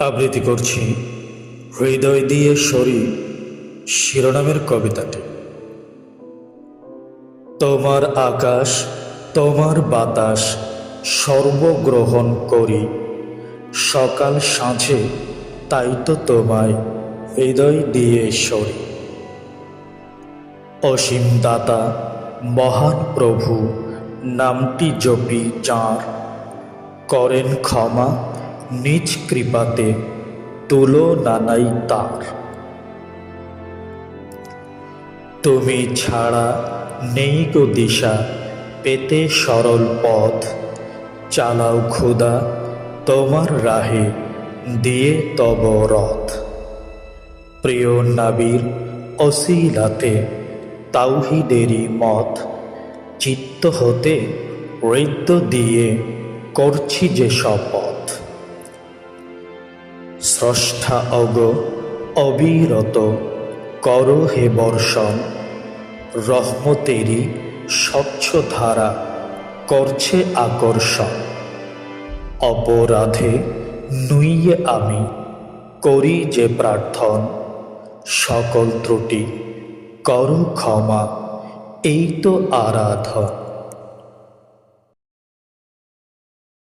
আবৃত্তি করছি। হৃদয় দিয়ে সরি শিরোনামের কবিতাটি। তোমার আকাশ, তোমার বাতাস, সর্বগ্রহণ করি। সকাল সাঁঝে, তাই তো তোমায় হৃদয় দিয়ে সরি। অসীম দাতা, মহান প্রভু, নামটি জপি যাঁর। করেন ক্ষমা নিজ কৃপাতে তুলো নানাই তার। তুমি ছাড়া নেই গো দিশা, পেতে সরল পথ। চালাও খুদা তোমার রাহে দিয়ে তব রথ। প্রিয় নাবির অসিলাতে তাওহিদেরই মত। চিত্ত হতে হৃদ্য দিয়ে করছি যে শপথ। স্রষ্টা অগ, অবিরত, কর হে বর্ষণ। রহমতেরই স্বচ্ছ ধারা করছে আকর্ষণ। অপরাধে নুইয়ে আমি, করি যে প্রার্থন। সকল ত্রুটি কর ক্ষমা, এই তো আরাধন।